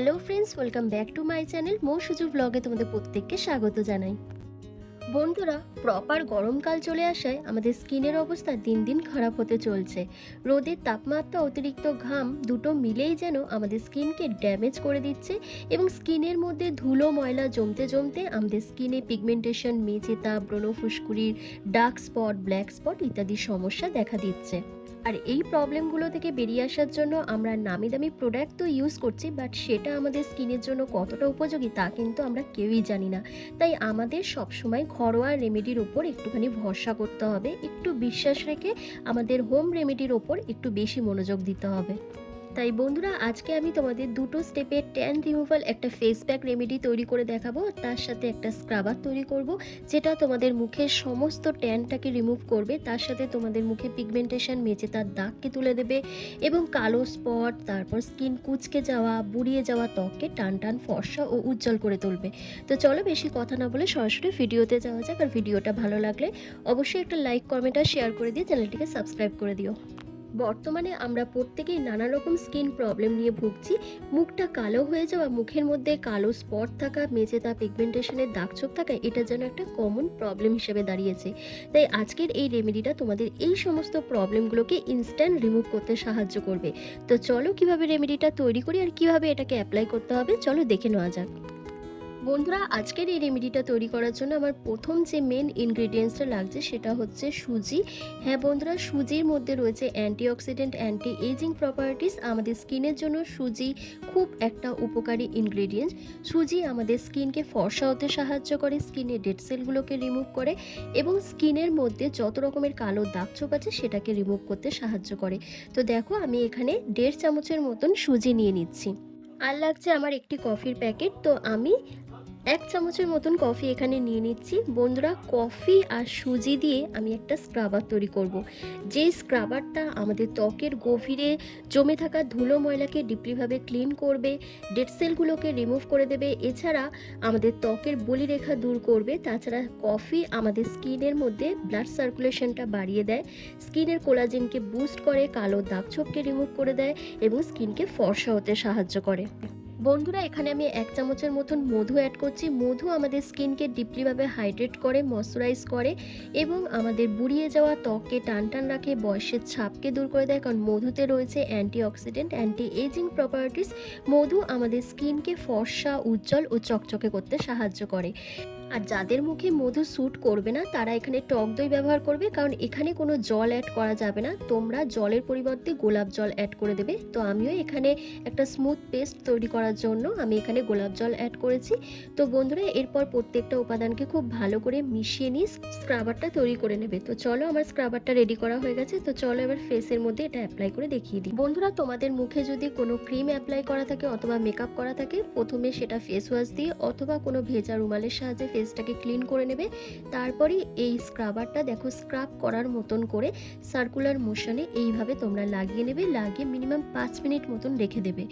Hello friends, welcome back to my channel Mou Suju ব্লগে তোমাদের প্রত্যেককে স্বাগত জানাই। বন্ধুরা প্রপার গরমকাল চলে আসায় আমাদের স্কিনের অবস্থা দিন দিন খারাপ হতে চলছে। রোদের তাপমাত্রা অতিরিক্ত ঘাম দুটো মিলেই যেন আমাদের স্কিনকে ড্যামেজ করে দিচ্ছে এবং স্কিনের মধ্যে ধুলো, ময়লা জমতে জমতে আমাদের স্কিনে পিগমেন্টেশন মেচেতা ব্রণ, ফুসকুড়ির ডার্ক স্পট ব্ল্যাক স্পট ইত্যাদি সমস্যা দেখা দিচ্ছে। আর এই প্রবলেমগুলো থেকে বেরিয়ে আসার জন্য আমরা নামি দামি প্রোডাক্ট তো ইউজ করছি বাট সেটা আমাদের স্কিনের জন্য কতটা উপযোগী তা কিন্তু আমরা কেউই জানি না। তাই আমাদের সবসময় ঘরোয়া রেমেডির ওপর একটুখানি ভরসা করতে হবে, একটু বিশ্বাস রেখে আমাদের হোম রেমেডির ওপর একটু বেশি মনোযোগ দিতে হবে। তাই বন্ধুরা, আজকে আমি তোমাদের দুটো স্টেপের ট্যান রিমুভাল একটা ফেস প্যাক রেমেডি তৈরি করে দেখাবো। তার সাথে একটা স্ক্রাবার তৈরি করব, যেটা তোমাদের মুখের সমস্ত ট্যানটাকে রিমুভ করবে। তার সাথে তোমাদের মুখে পিগমেন্টেশন মেচে তার দাগকে তুলে দেবে এবং কালো স্পট তারপর স্কিন কুচকে যাওয়া, বুড়িয়ে যাওয়া ত্বককে টান টান ফর্সা ও উজ্জ্বল করে তুলবে। তো চলো বেশি কথা না বলে সরাসরি ভিডিওতে যাওয়া যাক। আর ভিডিওটা ভালো লাগলে অবশ্যই একটা লাইক কমেন্ট আর শেয়ার করে দিয়ে চ্যানেলটিকে সাবস্ক্রাইব করে দিও। বর্তমানে আমরা প্রত্যেকেই নানা রকম স্কিন প্রবলেম নিয়ে ভুগছি। মুখটা কালো হয়ে যাওয়া, মুখের মধ্যে কালো স্পট থাকা মেচেতা পিগমেন্টেশনের দাগছোপ থাকা, এটা যেন একটা কমন প্রবলেম হিসেবে দাঁড়িয়েছে। তাই আজকের এই রেমেডিটা তোমাদের এই সমস্ত প্রবলেমগুলোকে ইনস্ট্যান্ট রিমুভ করতে সাহায্য করবে। তো চলো কীভাবে রেমেডিটা তৈরি করি আর কীভাবে এটাকে অ্যাপ্লাই করতে হবে, চলো দেখে নেওয়া যাক। বন্ধুরা, আজকের এই রেমেডিটা তৈরি করার জন্য আমার প্রথম যে মেন ইনগ্রিডিয়েন্টসটা লাগছে সেটা হচ্ছে সুজি। হ্যাঁ বন্ধুরা, সুজির মধ্যে রয়েছে অ্যান্টিঅক্সিডেন্ট অ্যান্টি এজিং প্রপার্টিস আমাদের স্কিনের জন্য সুজি খুব একটা উপকারী ইনগ্রিডিয়েন্টস সুজি আমাদের স্কিনকে ফর্সা হতে সাহায্য করে স্কিনের ডেড সেলগুলোকে রিমুভ করে এবং স্কিনের মধ্যে যত রকমের কালো দাগ দাগছোপ আছে সেটাকে রিমুভ করতে সাহায্য করে। তো দেখো, আমি এখানে দেড় চামচের মতন সুজি নিয়ে নিচ্ছি। আর লাগছে আমার একটি কফির প্যাকেট তো আমি এক চামচের মতন কফি এখানে নিয়ে নিচ্ছি বন্ধুরা, কফি আর সুজি দিয়ে আমি একটা স্ক্রাবার তৈরি করব। যে স্ক্রাবারটা আমাদের ত্বকের গভীরে জমে থাকা ধুলো ময়লাকে ডিপলিভাবে ক্লিন করবে, ডেড সেলগুলোকে রিমুভ করে দেবে, এছাড়া আমাদের ত্বকের বলিরেখা দূর করবে, তাছাড়া কফি আমাদের স্কিনের মধ্যে ব্লাড সার্কুলেশনটা বাড়িয়ে দেয়, স্কিনের কোলাজিনকে বুস্ট করে কালো দাগছোপকে রিমুভ করে দেয় এবং স্কিনকে ফর্সা হতে সাহায্য করে বন্ধুরা, এখানে আমি এক চামচের মতন মধু অ্যাড করছি। মধু আমাদের স্কিনকে ডিপলিভাবে হাইড্রেট করে ময়শ্চারাইজ করে এবং আমাদের বুড়িয়ে যাওয়া ত্বককে টান টান রাখে, বয়সের ছাপকে দূর করে দেয়। কারণ মধুতে রয়েছে antioxidant anti ageing properties মধু আমাদের স্কিনকে ফর্সা, উজ্জ্বল ও চকচকে করতে সাহায্য করে। আর যাদের মুখে মধু স্যুট করবে না, তারা এখানে টক দই ব্যবহার করবে, কারণ এখানে কোনো জল অ্যাড করা যাবে না। তোমরা জলের পরিবর্তে গোলাপ জল অ্যাড করে দেবে। তো আমিও এখানে একটা স্মুথ পেস্ট তৈরি করার জন্য আমি এখানে গোলাপ জল অ্যাড করেছি। তো বন্ধুরা, এরপর প্রত্যেকটা উপাদানকে খুব ভালো করে মিশিয়ে নিয়ে স্ক্রাবারটা তৈরি করে নেবে। তো চলো আমার স্ক্রাবারটা রেডি করা হয়ে গেছে। তো চলো এবার ফেসের মধ্যে এটা অ্যাপ্লাই করে দেখিয়ে দিই। বন্ধুরা, তোমাদের মুখে যদি কোনো ক্রিম অ্যাপ্লাই করা থাকে অথবা মেকআপ করা থাকে, প্রথমে সেটা ফেস ওয়াশ দিয়ে অথবা কোনো ভেজা রুমালের সাহায্যে ফেসটাকে ক্লিন করে নেবে। তারপরে এই স্ক্রাবারটা দেখো স্ক্রাব করার মতন করে সার্কুলার মোশনে এইভাবে তোমরা লাগিয়ে নেবে, লাগিয়ে মিনিমাম পাঁচ মিনিট মতন রেখে দেবে।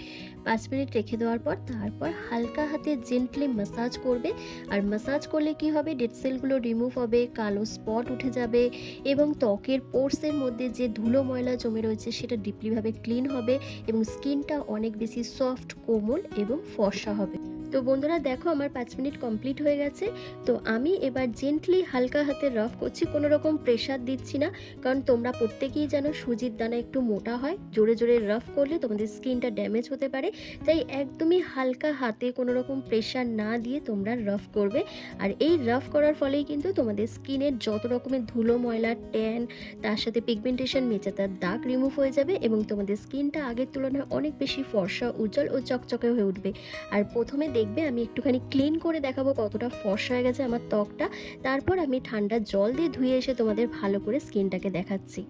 পাঁচ মিনিট রেখে দেওয়ার পর তারপর হালকা হাতে জেন্টলি মাসাজ করবে। আর মাসাজ করলে কি হবে? ডেড সেলগুলো রিমুভ হবে, কালো স্পট উঠে যাবে এবং ত্বকের পোর্সের মধ্যে যে ধুলো ময়লা জমে রয়েছে সেটা ডিপলিভাবে ক্লিন হবে এবং স্কিনটা অনেক বেশি সফট, কোমল এবং ফর্সা হবে। তো বন্ধুরা দেখো আমার পাঁচ মিনিট কমপ্লিট হয়ে গেছে। তো আমি এবার জেন্টলি হালকা হাতে রফ করছি, কোনো রকম প্রেশার দিচ্ছি না। কারণ তোমরা প্রত্যেকেই জানো সুজির দানা একটু মোটা হয়, জোরে জোরে রফ করলে তোমাদের স্কিনটা ড্যামেজ হতে পারে। তাই একদমই হালকা হাতে কোনো রকম প্রেশার না দিয়ে তোমরা রফ করবে। আর এই রফ করার ফলেই কিন্তু তোমাদের স্কিনের যত রকমের ধুলো, ময়লা ট্যান তার সাথে পিগমেন্টেশন মেচাতার দাগ রিমুভ হয়ে যাবে এবং তোমাদের স্কিনটা আগের তুলনায় অনেক বেশি ফর্সা, উজ্জ্বল ও চকচকে হয়ে উঠবে। আর প্রথমে দেখবে, আমি একটুখানি ক্লিন করে দেখাবো কতটা ফর্সা হয়ে গেছে আমার ত্বকটা। তারপর আমি ঠান্ডা জল দিয়ে ধুয়ে এসে তোমাদের ভালো করে স্কিনটাকে দেখাচ্ছি।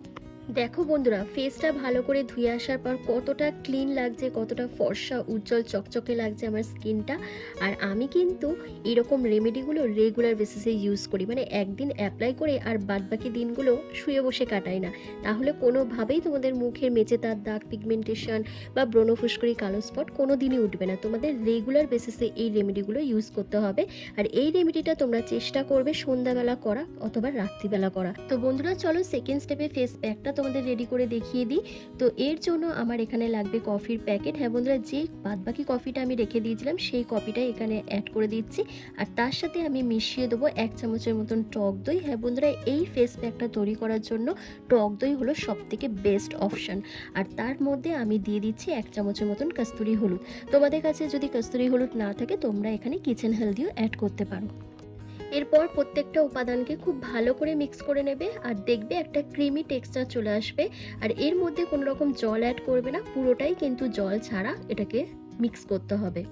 দেখো বন্ধুরা ফেসটা ভালো করে ধুয়ে আসার পর কতটা ক্লিন লাগছে, কতটা ফর্সা, উজ্জ্বল, চকচকে লাগছে আমার স্কিনটা আর আমি কিন্তু এরকম রেমেডিগুলো রেগুলার বেসিসে ইউজ করি। মানে একদিন অ্যাপ্লাই করে আর বাদবাকি দিনগুলো শুয়ে বসে কাটাই না। তাহলে কোনোভাবেই তোমাদের মুখের মেচে তার দাগ পিগমেন্টেশন বা ব্রণফুস্করি কালো স্পট কোনো দিনই উঠবে না। তোমাদের রেগুলার বেসিসে এই রেমেডিগুলো ইউজ করতে হবে। আর এই রেমেডিটা তোমরা চেষ্টা করবে সন্ধ্যাবেলা করা অথবা রাত্রিবেলা করা। তো বন্ধুরা, চলো সেকেন্ড স্টেপে ফেস প্যাকটা তোমাদের রেডি করে দেখিয়ে দিই। তো এর জন্য আমার এখানে লাগবে কফির প্যাকেট হ্যাঁ বন্ধুরা, যে বাদবাকি কফিটা আমি রেখে দিয়েছিলাম, সেই কফিটা এখানে অ্যাড করে দিচ্ছি। আর তার সাথে আমি মিশিয়ে দেবো এক চামচের মতন টক দই। হ্যাঁ বন্ধুরা, এই ফেস প্যাকটা তৈরি করার জন্য টক দই হলো সব থেকে বেস্ট অপশান আর তার মধ্যে আমি দিয়ে দিচ্ছি এক চামচের মতন কস্তুরি হলুদ। তোমাদের কাছে যদি কস্তুরি হলুদ না থাকে, তোমরা এখানে কিচেন হেলদিও অ্যাড করতে পারো। এরপর প্রত্যেকটা উপাদানকে খুব ভালো করে মিক্স করে নেবে আর দেখবে একটা ক্রিমি টেক্সচার চলে আসবে আর এর মধ্যে কোনো রকম জল অ্যাড করবে না, পুরোটাই কিন্তু জল ছাড়া এটাকে মিক্স করতে হবে।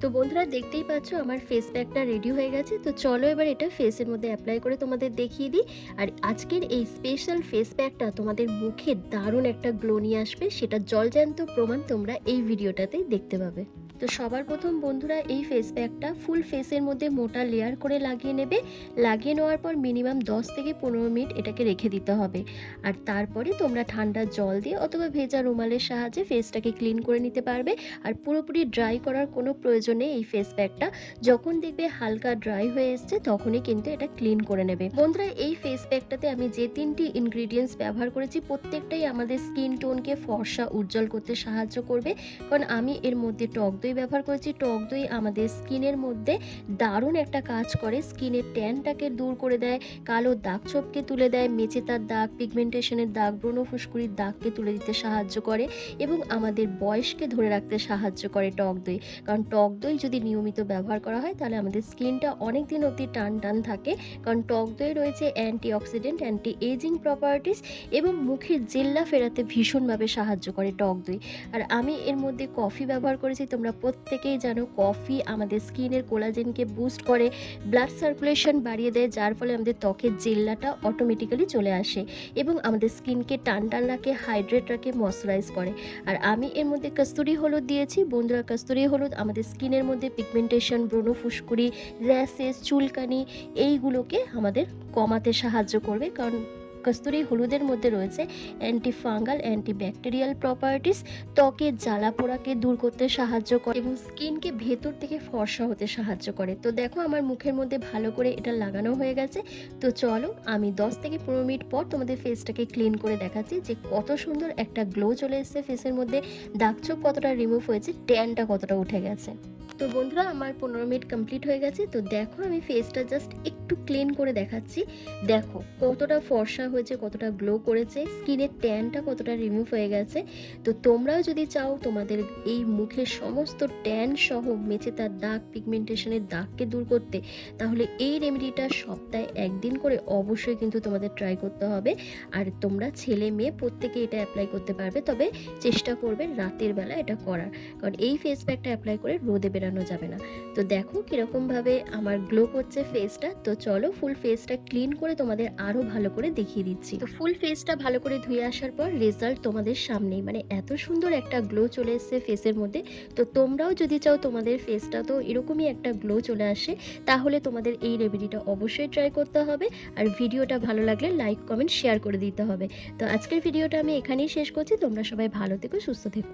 তো বন্ধুরা দেখতেই পাচ্ছ আমার ফেস প্যাকটা রেডি হয়ে গেছে, তো চলো এবার এটা ফেসের মধ্যে অ্যাপ্লাই করে তোমাদের দেখিয়ে দিই। আর আজকের এই স্পেশাল ফেস প্যাকটা তোমাদের মুখে দারুণ একটা গ্লো নিয়ে আসবে, সেটা জলজ্যান্ত প্রমাণ তোমরা এই ভিডিওটাতেই দেখতে পাবে। তো সবার প্রথম বন্ধুরা এই ফেস প্যাকটা ফুল ফেসের মধ্যে মোটা লেয়ার করে লাগিয়ে নেবে। লাগিয়ে নেওয়ার পর মিনিমাম 10 থেকে পনেরো মিনিট এটাকে রেখে দিতে হবে। আর তারপরে তোমরা ঠান্ডা জল দিয়ে অথবা ভেজা রুমালের সাহায্যে ফেসটাকে ক্লিন করে নিতে পারবে। আর পুরোপুরি ড্রাই করার কোনো প্রয়োজন নেই এই ফেস প্যাকটা যখন দেখবে হালকা ড্রাই হয়ে এসছে, তখনই কিন্তু এটা ক্লিন করে নেবে। বন্ধুরা, এই ফেস প্যাকটাতে আমি যে তিনটি ইনগ্রিডিয়েন্টস ব্যবহার করেছি, প্রত্যেকটাই আমাদের স্কিন টোনকে ফর্সা, উজ্জ্বল করতে সাহায্য করবে। কারণ আমি এর মধ্যে টক দই ব্যবহার করেছি, টক দই আমাদের স্কিনের মধ্যে দারুণ একটা কাজ করে। স্কিনের ট্যানটাকে দূর করে দেয়, কালো দাগ ছোপকে তুলে দেয় মেচেতার দাগ পিগমেন্টেশনের দাগ, ব্রণ ফুসকুড়ির দাগকে তুলে দিতে সাহায্য করে এবং আমাদের বয়সকে ধরে রাখতে সাহায্য করে টক দই। কারণ টক দই যদি নিয়মিত ব্যবহার করা হয়, তাহলে আমাদের স্কিনটা অনেক দিন অবধি টান টান থাকে। কারণ টক দই রয়েছে antioxidant anti ageing properties এবং মুখের জেল্লা ফেরাতে ভীষণভাবে সাহায্য করে টক দই। আর আমি এর মধ্যে কফি ব্যবহার করেছি, তোমরা প্রত্যেকেই জানো কফি আমাদের স্কিনের কোলাজেনকে বুস্ট করে ব্লাড সার্কুলেশন বাড়িয়ে দেয়, যার ফলে আমাদের ত্বকের জেল্লাটা অটোমেটিক্যালি চলে আসে এবং আমাদের স্কিনকে টান টান রাখে হাইড্রেট রাখে ময়শ্চারাইজ করে। আর আমি এর মধ্যে কস্তুরি হলুদ দিয়েছি, বন্ধুরা কস্তুরি হলুদ আমাদের স্কিনের মধ্যে পিগমেন্টেশন ব্রণ ফুসকুড়ি র্যাশেস চুলকানি, এইগুলোকে আমাদের কমাতে সাহায্য করবে। কারণ কস্তুরি হলুদের মধ্যে রয়েছে antifungal antibacterial properties ত্বকের জ্বালা পোড়াকে দূর করতে সাহায্য করে এবং স্কিনকে ভেতর থেকে ফর্সা হতে সাহায্য করে। তো দেখো আমার মুখের মধ্যে ভালো করে এটা লাগানো হয়ে গেছে। তো চলো আমি 10 থেকে পনেরো মিনিট পর তোমাদের ফেসটাকে ক্লিন করে দেখাচ্ছি যে কত সুন্দর একটা গ্লো চলে এসেছে ফেসের মধ্যে। দাগছোপ কতটা রিমুভ হয়েছে ট্যানটা কতটা উঠে গেছে। তো বন্ধুরা, আমার পনেরো মিনিট কমপ্লিট হয়ে গেছে। তো দেখো আমি ফেসটা জাস্ট একটু ক্লিন করে দেখাচ্ছি। দেখো কতটা ফর্সা হয়েছে, কতটা গ্লো করেছে স্কিনের ট্যানটা কতটা রিমুভ হয়ে গেছে। তো তোমরাও যদি চাও তোমাদের এই মুখের সমস্ত ট্যান সহ মেচে তার দাগ পিগমেন্টেশনের দাগকে দূর করতে, তাহলে এই রেমেডিটা সপ্তাহে একদিন করে অবশ্যই কিন্তু তোমাদের ট্রাই করতে হবে। আর তোমরা ছেলে মেয়ে প্রত্যেকে এটা অ্যাপ্লাই করতে পারবে, তবে চেষ্টা করবে রাতের বেলা এটা করার। কারণ এই ফেস প্যাকটা অ্যাপ্লাই করে রোদে বেরানো যাবে না। তো দেখো কীরকমভাবে আমার গ্লো করছে ফেসটা তো চলো ফুল ফেসটা ক্লিন করে তোমাদের আরও ভালো করে দেখিয়ে দিচ্ছি। তো ফুল ফেসটা ভালো করে ধুয়ে আসার পর রেজাল্ট তোমাদের সামনেই। মানে এত সুন্দর একটা গ্লো চলে এসছে ফেসের মধ্যে। তো তোমরাও যদি চাও তোমাদের ফেসটা তো এরকমই একটা গ্লো চলে আসে, তাহলে তোমাদের এই রেমেডিটা অবশ্যই ট্রাই করতে হবে। আর ভিডিওটা ভালো লাগলে লাইক কমেন্ট শেয়ার করে দিতে হবে। তো আজকের ভিডিওটা আমি এখানেই শেষ করছি। তোমরা সবাই ভালো থেকো, সুস্থ থেকো।